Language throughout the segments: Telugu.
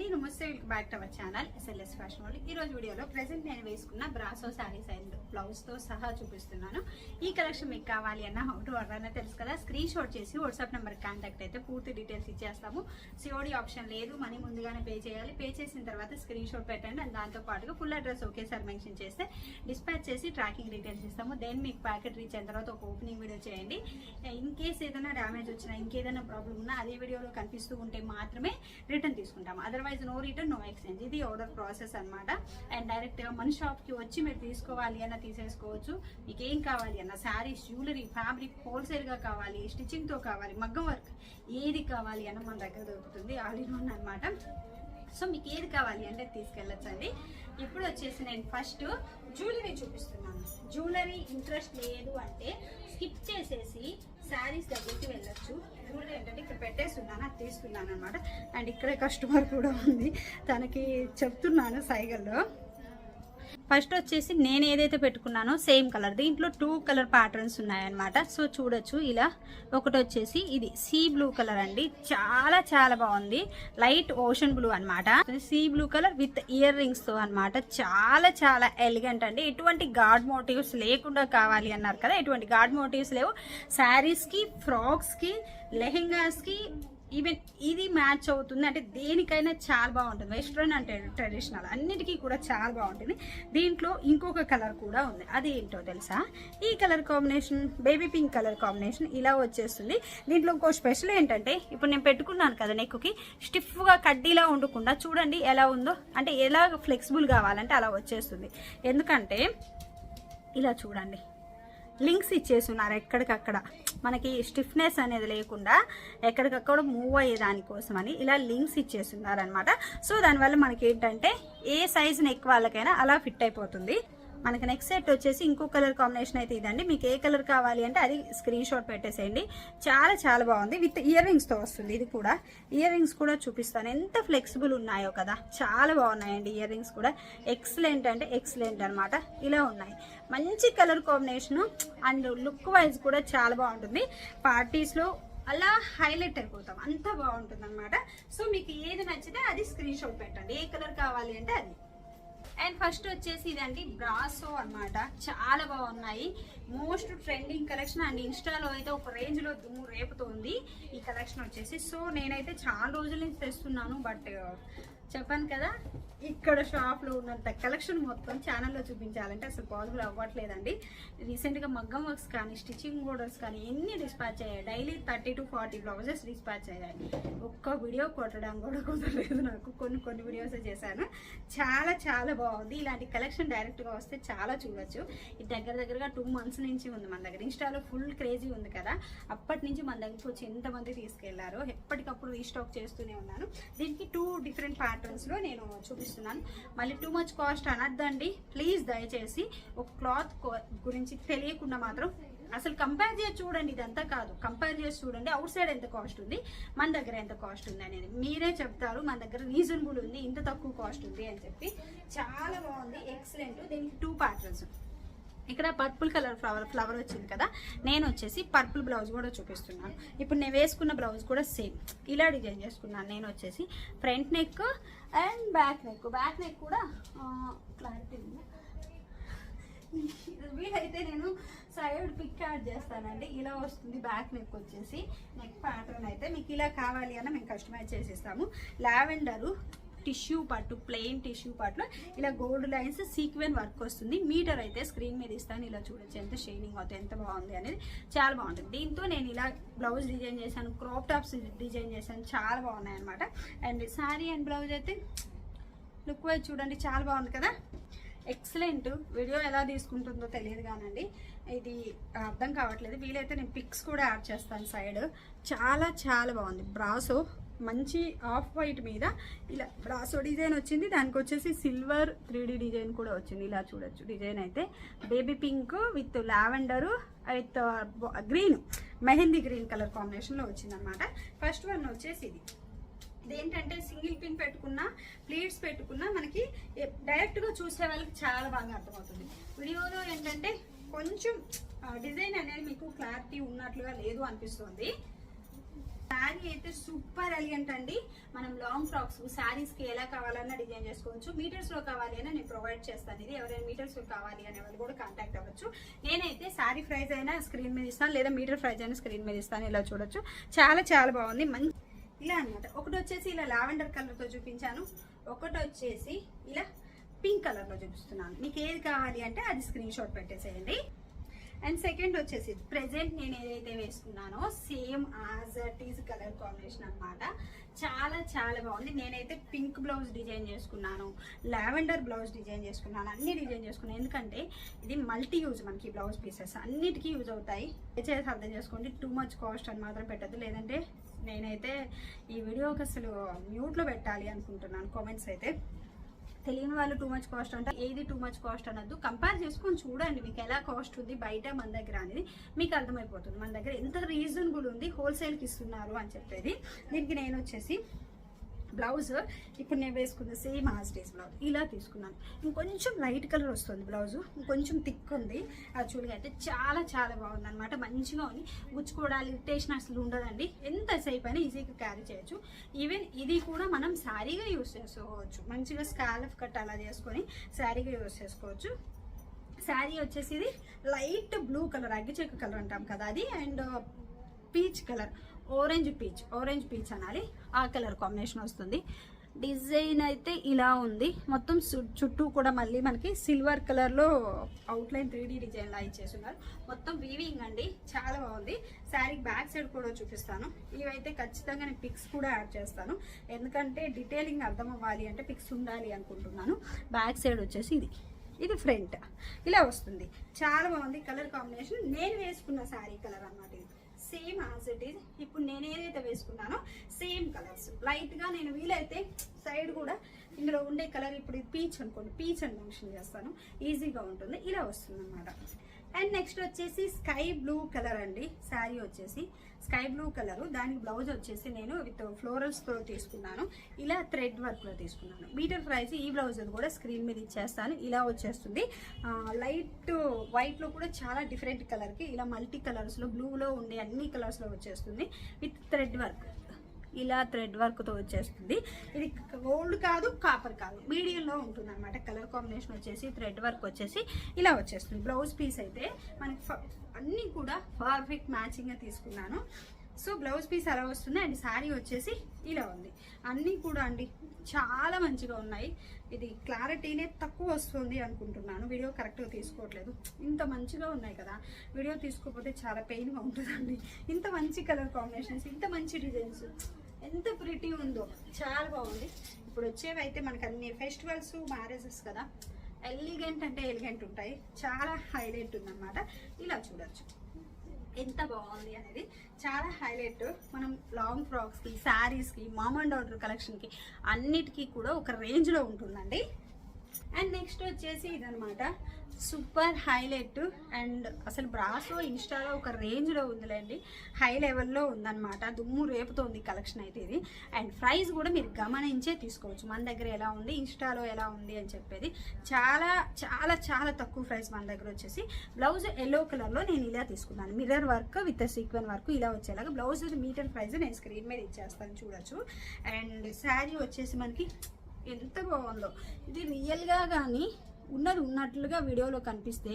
అండి నమస్తే welcome back to our channel SLS fashion వాళ్ళు ఈ రోజు వీడియోలో ప్రజెంట్ నేను వేసుకున్న బ్రాసో శారీస్ అండ్ బ్లౌజ్తో సహా చూపిస్తున్నాను. ఈ కలెక్షన్ మీకు కావాలి అన్న హౌ టు ఆర్డర్ తెలుసు కదా? స్క్రీన్ షాట్ చేసి వాట్సాప్ నెంబర్ కాంటాక్ట్ అయితే పూర్తి డీటెయిల్స్ ఇచ్చేస్తాము. సిఓడి ఆప్షన్ లేదు మనీ ముందుగానే పే చేయాలి. పే చేసిన తర్వాత స్క్రీన్ షాట్ పెట్టండి అండ్ దాంతో పాటుగా ఫుల్ అడ్రస్ ఒకేసారి మెన్షన్ చేస్తే డిస్పాచ్ చేసి ట్రాకింగ్ డీటెయిల్స్ ఇస్తాము. దెన్ మీకు ప్యాకెట్ రీచ్ అయిన తర్వాత ఒక ఓపెనింగ్ వీడియో చేయండి. ఇన్ కేస్ ఏదైనా డ్యామేజ్ వచ్చినా ఇంకేదైనా ప్రాబ్లం ఉన్నా అదే వీడియోలో కనిపిస్తూ ఉంటే మాత్రమే రిటర్న్ తీసుకుంటాం otherwise no return no exchange. ఇది ఆర్డర్ ప్రాసెస్ అనమాట అండ్ డైరెక్ట్గా మన షాప్కి వచ్చి మీరు తీసుకోవాలి అన్న తీసేసుకోవచ్చు. మీకు ఏం కావాలి అన్న శారీస్ జ్యువెలరీ ఫ్యాబ్రిక్ హోల్సేల్గా కావాలి స్టిచ్చింగ్తో కావాలి మగ్గం వర్క్ ఏది కావాలి అన్న మన దగ్గర దొరుకుతుంది. ఆల్ ఇన్ వన్ అనమాట సో మీకు ఏది కావాలి అంటే తీసుకెళ్ళొచ్చండి. ఇప్పుడు వచ్చేసి నేను ఫస్ట్ జ్యువెలరీ చూపిస్తున్నాను. జ్యువెలరీ ఇంట్రెస్ట్ లేదు అంటే స్కిప్ చేసేసి శారీస్ దగ్గరికి వెళ్ళొచ్చు. జ్యువెలరీ ఏంటంటే ఇక్కడ పెట్టేస్తున్నాను అది తీసుకున్నాను అనమాట అండ్ ఇక్కడే కస్టమర్ కూడా ఉంది. తనకి చెప్తున్నాను సైగల్లో. ఫస్ట్ వచ్చేసి నేను ఏదైతే పెట్టుకున్నానో సేమ్ కలర్. దీంట్లో టూ కలర్ ప్యాటర్న్స్ ఉన్నాయన్నమాట. సో చూడొచ్చు ఇలా. ఒకటి వచ్చేసి ఇది సీ బ్లూ కలర్ అండి. చాలా చాలా బాగుంది. లైట్ ఓషన్ బ్లూ అన్నమాట. Sea blue colour with ear రింగ్స్తో అనమాట చాలా చాలా ఎలిగెంట్ అండి. ఎటువంటి గాడ్ మోటివ్స్ లేకుండా కావాలి అన్నారు కదా. ఎటువంటి గాడ్ మోటివ్స్ లేవు. శారీస్కి ఫ్రాక్స్కి లెహెంగాస్కి ఈవెన్ ఇది మ్యాచ్ అవుతుంది. అంటే దేనికైనా చాలా బాగుంటుంది. వెస్ట్రన్ అంటే ట్రెడిషనల్ అన్నిటికీ కూడా చాలా బాగుంటుంది. దీంట్లో ఇంకొక కలర్ కూడా ఉంది. అది ఏంటో తెలుసా? ఈ colour combination baby pink colour combination ఇలా వచ్చేస్తుంది. దీంట్లో ఇంకో స్పెషల్ ఏంటంటే ఇప్పుడు నేను పెట్టుకున్నాను కదా నెక్కి స్టిఫ్గా కడ్డీలా ఉండకుండా చూడండి ఎలా ఉందో. అంటే ఎలా ఫ్లెక్సిబుల్ కావాలంటే అలా వచ్చేస్తుంది. ఎందుకంటే ఇలా చూడండి. లింక్స్ ఇచ్చేస్తున్నారు ఎక్కడికక్కడ. మనకి స్టిఫ్నెస్ అనేది లేకుండా ఎక్కడికక్కడ మూవ్ అయ్యే దానికోసమని ఇలా లింక్స్ ఇచ్చేస్తున్నారు అనమాట సో దానివల్ల మనకి ఏంటంటే ఏ సైజ్ నెక్ వాళ్ళకైనా అలా ఫిట్ అయిపోతుంది. మనకి నెక్స్ట్ సెట్ వచ్చేసి ఇంకో కలర్ కాంబినేషన్ అయితే ఇదండి. మీకు ఏ కలర్ కావాలి అంటే అది స్క్రీన్ షాట్ పెట్టేసేయండి. చాలా చాలా బాగుంది. విత్ ఇయర్ రింగ్స్తో వస్తుంది ఇది కూడా. ఇయర్ రింగ్స్ కూడా చూపిస్తాను. ఎంత ఫ్లెక్సిబుల్ ఉన్నాయో కదా. చాలా బాగున్నాయండి ఇయర్ రింగ్స్ కూడా. ఎక్సలెంట్ అంటే ఎక్సలెంట్ అనమాట ఇలా ఉన్నాయి. మంచి colour combination and look wise కూడా చాలా బాగుంటుంది. పార్టీస్లో అలా హైలైట్ అయిపోతాం. అంత బాగుంటుంది అనమాట సో మీకు ఏది నచ్చితే అది స్క్రీన్ షాట్ పెట్టండి. ఏ కలర్ కావాలి అంటే అది. అండ్ ఫస్ట్ వచ్చేసి ఇదండి బ్రాసో అన్నమాట. చాలా బాగున్నాయి. మోస్ట్ ట్రెండింగ్ కలెక్షన్ అండ్ ఇన్స్టాలో అయితే ఒక రేంజ్లో దుమ్ము రేపుతోంది. ఈ కలెక్షన్ వచ్చేసి. సో నేనైతే చాలా రోజుల నుంచి తెస్తున్నాను బట్ చెప్పాను కదా ఇక్కడ షాప్లో ఉన్నంత కలెక్షన్ మొత్తం ఛానల్లో చూపించాలంటే అసలు పాసిబుల్ అవ్వట్లేదండి. రీసెంట్గా మగ్గం వర్క్స్ కానీ స్టిచ్చింగ్ బోర్డర్స్ కానీ ఎన్ని డిస్పాచ్ అయ్యాయి? Daily thirty to forty blouses dispatch అయ్యాయి. ఒక్క వీడియో కొట్టడం కూడా కుదరలేదు నాకు. కొన్ని కొన్ని వీడియోస్ చేశాను. చాలా చాలా బాగుంది. ఇలాంటి కలెక్షన్ డైరెక్ట్గా వస్తే చాలా చూడొచ్చు. ఇది దగ్గర దగ్గరగా టూ మంత్స్ నుంచి ఉంది మన దగ్గర. ఇన్స్టాలో ఫుల్ క్రేజీ ఉంది కదా. అప్పటి నుంచి మన దగ్గరికి వచ్చి ఎంతమంది తీసుకెళ్ళారో ఎప్పటికప్పుడు రీస్టాక్ చేస్తూనే ఉన్నాను. దీనికి టూ డిఫరెంట్ ప్యాటర్న్స్లో నేను చూపిస్తున్నాను. మళ్ళీ టూ మచ్ కాస్ట్ అనద్దండి. ప్లీజ్ దయచేసి ఒక క్లాత్ గురించి తెలియకుండా మాత్రం అసలు కంపేర్ చేసి చూడండి ఇదంతా కాదు. కంపేర్ చేసి చూడండి అవుట్ సైడ్ ఎంత కాస్ట్ ఉంది మన దగ్గర ఎంత కాస్ట్ ఉంది అనేది. మీరే చెప్తారు మన దగ్గర రీజనబుల్ ఉంది ఇంత తక్కువ కాస్ట్ ఉంది అని చెప్పి. చాలా బాగుంది ఎక్సలెంట్. దీనికి టూ ప్యాటర్న్స్ ఇక్కడ పర్పుల్ కలర్ ఫ్లవర్ ఫ్లవర్ వచ్చింది కదా నేను వచ్చేసి పర్పుల్ బ్లౌజ్ కూడా చూపిస్తున్నాను. ఇప్పుడు నేను వేసుకున్న బ్లౌజ్ కూడా సేమ్ ఇలా డిజైన్ చేసుకున్నాను. నేను వచ్చేసి front neck and back neck back neck కూడా క్లారిటీ ఉంది. వీలైతే నేను సైడ్ పిక్ యాడ్ చేస్తానండి. ఇలా వస్తుంది బ్యాక్ నెక్ వచ్చేసి. నెక్ ప్యాటర్న్ అయితే మీకు ఇలా కావాలి అన్న మేము కస్టమైజ్ చేసిస్తాము. లావెండరు టిష్యూ పట్టు ప్లెయిన్ టిష్యూ పట్టులో ఇలా గోల్డ్ లైన్స్ సీక్వెన్ వర్క్ వస్తుంది. మీటర్ అయితే స్క్రీన్ మీద ఇస్తాను. ఇలా చూడొచ్చు. ఎంత షైనింగ్ అవుతుంది ఎంత బాగుంది అనేది చాలా బాగుంటుంది. దీంతో నేను ఇలా బ్లౌజ్ డిజైన్ చేశాను. క్రాప్ టాప్స్ డిజైన్ చేశాను. చాలా బాగున్నాయి అనమాట అండ్ శారీ అండ్ బ్లౌజ్ అయితే లుక్ వైజ్ చూడండి చాలా బాగుంది కదా. ఎక్సలెంట్ వీడియో ఎలా తీసుకుంటుందో తెలియదు కానండి. ఇది అర్థం కావట్లేదు. వీలైతే నేను పిక్స్ కూడా యాడ్ చేస్తాను సైడ్. చాలా చాలా బాగుంది. బ్రాసో మంచి ఆఫ్ వైట్ మీద ఇలా బ్రాసో డిజైన్ వచ్చింది. దానికి వచ్చేసి సిల్వర్ త్రీ డిజైన్ కూడా వచ్చింది. ఇలా చూడొచ్చు. డిజైన్ అయితే baby pink with lavender with green mehndi green colour కాంబినేషన్లో వచ్చింది అనమాట ఫస్ట్ వన్ వచ్చేసి ఇది. ఇదేంటంటే సింగిల్ పిన్ పెట్టుకున్నా ప్లీట్స్ పెట్టుకున్నా మనకి డైరెక్ట్గా చూసే వాళ్ళకి చాలా బాగా అర్థమవుతుంది. వీడియోలో ఏంటంటే కొంచెం డిజైన్ అనేది మీకు క్లారిటీ ఉన్నట్లుగా లేదు అనిపిస్తుంది. శారీ అయితే సూపర్ ఎలిగెంట్ అండి. మనం లాంగ్ ఫ్రాక్స్ శారీస్కి ఎలా కావాలన్నా డిజైన్ చేసుకోవచ్చు. మీటర్స్లో కావాలి అని నేను ప్రొవైడ్ చేస్తాను. ఇది ఎవరైనా మీటర్స్లో కావాలి అనే వాళ్ళు కూడా కాంటాక్ట్ అవ్వచ్చు. నేనైతే శారీ ఫ్రైజ్ అయినా స్క్రీన్ మీద ఇస్తాను. లేదా మీటర్ ఫ్రైజ్ అయినా స్క్రీన్ మీద ఇస్తాను. ఇలా చూడొచ్చు. చాలా చాలా బాగుంది. మంచి ఇలా అన్నమాట. ఒకటి వచ్చేసి ఇలా లావెండర్ కలర్తో చూపించాను. ఒకటి వచ్చేసి ఇలా పింక్ కలర్లో చూపిస్తున్నాను. మీకు ఏది కావాలి అంటే అది స్క్రీన్ షాట్ పెట్టేసేయండి. అండ్ సెకండ్ వచ్చేసి ప్రెజెంట్ నేను ఏదైతే వేసుకున్నానో same as it is colour combination అన్నమాట. చాలా చాలా బాగుంది. నేనైతే పింక్ బ్లౌజ్ డిజైన్ చేసుకున్నాను. లావెండర్ బ్లౌజ్ డిజైన్ చేసుకున్నాను. అన్ని డిజైన్ చేసుకున్నాను. ఎందుకంటే ఇది మల్టీ యూజ్ మనకి బ్లౌజ్ పీసెస్ అన్నిటికీ యూజ్ అవుతాయి. దయచేసి అర్థం చేసుకోండి. టూ మచ్ కాస్ట్ అని మాత్రం పెట్టద్దు. లేదంటే నేనైతే ఈ వీడియోకి అసలు మ్యూట్లో పెట్టాలి అనుకుంటున్నాను. కామెంట్స్ అయితే. తెలియని వాళ్ళు టూ మచ్ కాస్ట్ అంటే ఏది టూ మచ్ కాస్ట్ అనొద్దు. కంపేర్ చేసుకొని చూడండి మీకు ఎలా కాస్ట్ ఉంది బయట మన దగ్గర అనేది. మీకు అర్థమైపోతుంది. మన దగ్గర ఎంత రీజనబుల్ ఉంది హోల్సేల్కి ఇస్తున్నారు అని చెప్పేది. దీనికి నేను వచ్చేసి బ్లౌజ్. ఇప్పుడు నేను వేసుకున్న సేమ్ హాస్టేజ్ బ్లౌజ్. ఇలా తీసుకున్నాను. ఇంకొంచెం లైట్ కలర్ వస్తుంది బ్లౌజ్. ఇంకొంచెం థిక్ ఉంది. యాక్చువల్గా అయితే చాలా చాలా బాగుంది అనమాట మంచిగా ఉంది. గుచ్చుకోవడానికి ఇరిటేషన్ అసలు ఉండదండి. ఎంత సేపు అయినా ఈజీగా క్యారీ చేయొచ్చు. ఈవెన్ ఇది కూడా మనం శారీగా యూస్ చేసుకోవచ్చు. మంచిగా స్కాలఫ్ కట్ అలా చేసుకొని శారీగా యూస్ చేసుకోవచ్చు. శారీ వచ్చేసి ఇది లైట్ బ్లూ కలర్ అగ్గిచెక్క కలర్ అంటాం కదా అది. And peach colour. Orange peach orange peach అనాలి. ఆ కలర్ కాంబినేషన్ వస్తుంది. డిజైన్ అయితే ఇలా ఉంది. మొత్తం చుట్టూ కూడా మళ్ళీ మనకి సిల్వర్ కలర్లో అవుట్లైన్ త్రీ డీ డిజైన్ లా ఇచ్చేస్తున్నారు. మొత్తం వీవింగ్ అండి. చాలా బాగుంది. శారీ బ్యాక్ సైడ్ కూడా చూపిస్తాను. ఇవైతే ఖచ్చితంగా నేను పిక్స్ కూడా యాడ్ చేస్తాను. ఎందుకంటే డీటెయిలింగ్ అర్థం అవ్వాలి అంటే పిక్స్ ఉండాలి అనుకుంటున్నాను. బ్యాక్ సైడ్ వచ్చేసి ఇది. ఇది ఫ్రంట్ ఇలా వస్తుంది. చాలా బాగుంది. కలర్ కాంబినేషన్ నేను వేసుకున్న శారీ కలర్ అన్నమాట ఇది. సేమ్ యాజ్ ఇట్ ఈజ్ ఇప్పుడు నేను ఏదైతే వేసుకున్నానో సేమ్ కలర్స్ లైట్గా నేను వీలైతే సైడ్ కూడా ఇందులో ఉండే కలర్ ఇప్పుడు పీచ్ అనుకోండి పీచ్ అని మెన్షన్ చేస్తాను. ఈజీగా ఉంటుంది. ఇలా వస్తుంది అనమాట అండ్ నెక్స్ట్ వచ్చేసి స్కై బ్లూ కలర్ అండి. శారీ వచ్చేసి స్కై బ్లూ కలర్ దానికి బ్లౌజ్ వచ్చేసి నేను విత్ ఫ్లోరల్స్తో తీసుకున్నాను. ఇలా థ్రెడ్ వర్క్లో తీసుకున్నాను. మీటర్ ప్రైస్ ఈ బ్లౌజ్ కూడా స్క్రీన్ మీద ఇచ్చేస్తాను. ఇలా వచ్చేస్తుంది. లైట్ వైట్లో కూడా చాలా డిఫరెంట్ కలర్కి ఇలా మల్టీ కలర్స్లో బ్లూలో ఉండే అన్ని కలర్స్లో వచ్చేస్తుంది. విత్ థ్రెడ్ వర్క్ ఇలా థ్రెడ్ వర్క్తో వచ్చేస్తుంది. ఇది గోల్డ్ కాదు కాపర్ కాదు. మీడియంలో ఉంటుంది అనమాట కలర్ కాంబినేషన్ వచ్చేసి థ్రెడ్ వర్క్ వచ్చేసి ఇలా వచ్చేస్తుంది. బ్లౌజ్ పీస్ అయితే మనకి ఫ- అన్నీ కూడా పర్ఫెక్ట్ మ్యాచింగ్గా తీసుకున్నాను. సో బ్లౌజ్ పీస్ అలా వస్తుంది అండ్ శారీ వచ్చేసి ఇలా ఉంది. అన్నీ కూడా అండి చాలా మంచిగా ఉన్నాయి. ఇది క్లారిటీనే తక్కువ వస్తుంది అనుకుంటున్నాను. వీడియో కరెక్ట్గా తీసుకోవట్లేదు. ఇంత మంచిగా ఉన్నాయి కదా. వీడియో తీసుకోకపోతే చాలా పెయిన్గా ఉంటుందండి. ఇంత మంచి కలర్ కాంబినేషన్స్ ఇంత మంచి డిజైన్స్. ఎంత ప్రిటీ ఉందో. చాలా బాగుంది. ఇప్పుడు వచ్చేవి అయితే మనకు అన్ని ఫెస్టివల్స్ మ్యారేజెస్ కదా. ఎలిగెంట్ అంటే ఎలిగెంట్ ఉంటాయి. చాలా హైలైట్ ఉందన్నమాట. ఇలా చూడొచ్చు. ఎంత బాగుంది అనేది. చాలా హైలైట్ మనం లాంగ్ ఫ్రాక్స్కి శారీస్కి మామ్ అండ్ ఆర్డర్ కలెక్షన్కి అన్నిటికీ కూడా ఒక రేంజ్లో ఉంటుందండి. అండ్ నెక్స్ట్ వచ్చేసి ఇదనమాట సూపర్ హైలైట్ అండ్ అసలు బ్రాసో ఇన్స్టాలో ఒక రేంజ్లో ఉందిలేండి. హై లెవెల్లో ఉందన్నమాట. దుమ్ము రేపుతోంది కలెక్షన్ అయితే ఇది. అండ్ ప్రైస్ కూడా మీరు గమనించే తీసుకోవచ్చు. మన దగ్గర ఎలా ఉంది ఇన్స్టాలో ఎలా ఉంది అని చెప్పేది. చాలా చాలా చాలా తక్కువ ప్రైస్ మన దగ్గర వచ్చేసి బ్లౌజ్ ఎల్లో కలర్లో నేను ఇలా తీసుకున్నాను. Mirror work with sequin work ఇలా వచ్చేలాగా బ్లౌజ్ మీటర్ ప్రైస్ నేను స్క్రీన్ మీద ఇచ్చేస్తాను చూడొచ్చు. అండ్ శారీ వచ్చేసి మనకి ఎంత బాగుందో. ఇది రియల్గా కానీ ఉన్నది ఉన్నట్లుగా వీడియోలో కనిపిస్తే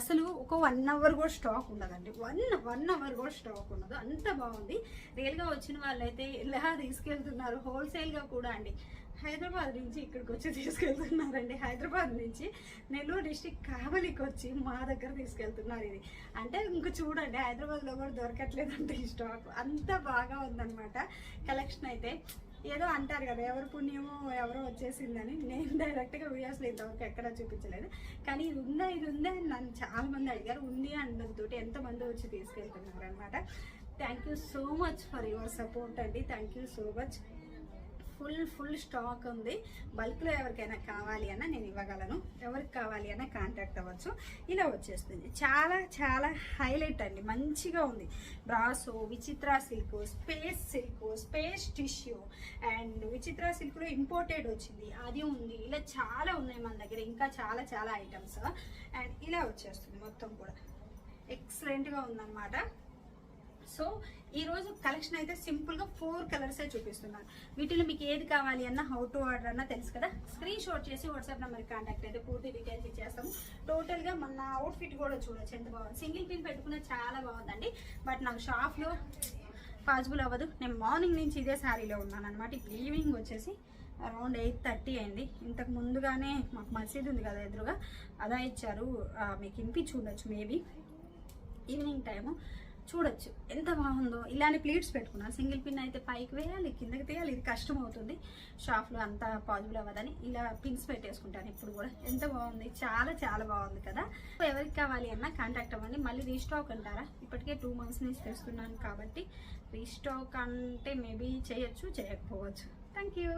అసలు ఒక వన్ అవర్ కూడా స్టాక్ ఉండదండి. వన్ వన్ అవర్ కూడా స్టాక్ ఉండదు. అంత బాగుంది. రియల్గా వచ్చిన వాళ్ళైతే ఎలా తీసుకెళ్తున్నారు? హోల్సేల్గా కూడా అండి. హైదరాబాద్ నుంచి ఇక్కడికి వచ్చి తీసుకెళ్తున్నారండి. హైదరాబాద్ నుంచి నెల్లూరు డిస్టిక్ కావలికి వచ్చి మా దగ్గర తీసుకెళ్తున్నారు ఇది. అంటే ఇంక చూడండి హైదరాబాద్లో కూడా దొరకట్లేదంటే ఈ స్టాక్ అంత బాగా ఉందన్నమాట. కలెక్షన్ అయితే ఏదో అంటారు కదా ఎవరు పుణ్యమో ఎవరో వచ్చేసిందని. నేను డైరెక్ట్గా వీడియోస్లో ఇంతవరకు ఎక్కడా చూపించలేదు. కానీ ఇది ఉందా ఇది ఉందా అని నన్ను చాలా మంది అడిగారు. ఉంది అన్నదితో ఎంతమంది వచ్చి తీసుకెళ్తున్నారు అనమాట thank you so much for your support అండి. Thank you so much full full stock ఉంది. బల్క్లో ఎవరికైనా కావాలి అన్నా నేను ఇవ్వగలను. ఎవరికి కావాలి అన్నా కాంటాక్ట్ అవ్వచ్చు. ఇలా వచ్చేస్తుంది. చాలా చాలా హైలైట్ అండి. మంచిగా ఉంది. Brasso Vichitra silk space silk space tissue and Vichitra సిల్క్లో ఇంపోర్టెడ్ వచ్చింది. అది ఉంది. ఇలా చాలా ఉన్నాయి మన దగ్గర. ఇంకా చాలా చాలా ఐటమ్స్. అండ్ ఇలా వచ్చేస్తుంది మొత్తం కూడా. ఎక్సలెంట్గా ఉందన్నమాట. సో ఈ రోజు కలెక్షన్ అయితే సింపుల్గా ఫోర్ కలర్స్ చూపిస్తున్నాను. వీటిలో మీకు ఏది కావాలి అన్న హౌ టు ఆర్డర్ అన్న తెలుసు కదా? స్క్రీన్ షాట్ చేసి వాట్సాప్ నెంబర్కి కాంటాక్ట్ అయితే పూర్తి డీటెయిల్స్ ఇచ్చేస్తాము. టోటల్గా మన అవుట్ఫిట్ కూడా చూడొచ్చు ఎంత బాగుంది. సింగిల్ పిన్ పెట్టుకున్న చాలా బాగుందండి. బట్ నాకు షాప్లో పాసిబుల్ అవ్వదు. నేను మార్నింగ్ నుంచి ఇదే శారీలో ఉన్నాను అనమాట ఇప్పుడు ఈవినింగ్ వచ్చేసి అరౌండ్ ఎయిట్ థర్టీ అయింది. ఇంతకు ముందుగానే మాకు మసీద్ ఉంది కదా ఎదురుగా. అదా ఇచ్చారు. మీకు ఇంపించి ఉండొచ్చు మేబీ ఈవినింగ్ టైము చూడొచ్చు. ఎంత బాగుందో. ఇలానే ప్లేట్స్ పెట్టుకున్నాను. సింగిల్ పిన్ అయితే పైకి వేయాలి కిందకి తీయాలి. ఇది కష్టం అవుతుంది షాప్లో అంత పాజిబుల్ అవ్వదని ఇలా పిన్స్ పెట్టేసుకుంటాను ఇప్పుడు కూడా. ఎంత బాగుంది. చాలా చాలా బాగుంది కదా. సో ఎవరికి కావాలి అన్నా కాంటాక్ట్ అవ్వండి. మళ్ళీ రీస్టాక్ అంటారా? ఇప్పటికే టూ మంత్స్ నుంచి తెస్తున్నాను కాబట్టి రీస్టాక్ అంటే మేబీ చేయొచ్చు చేయకపోవచ్చు. Thank you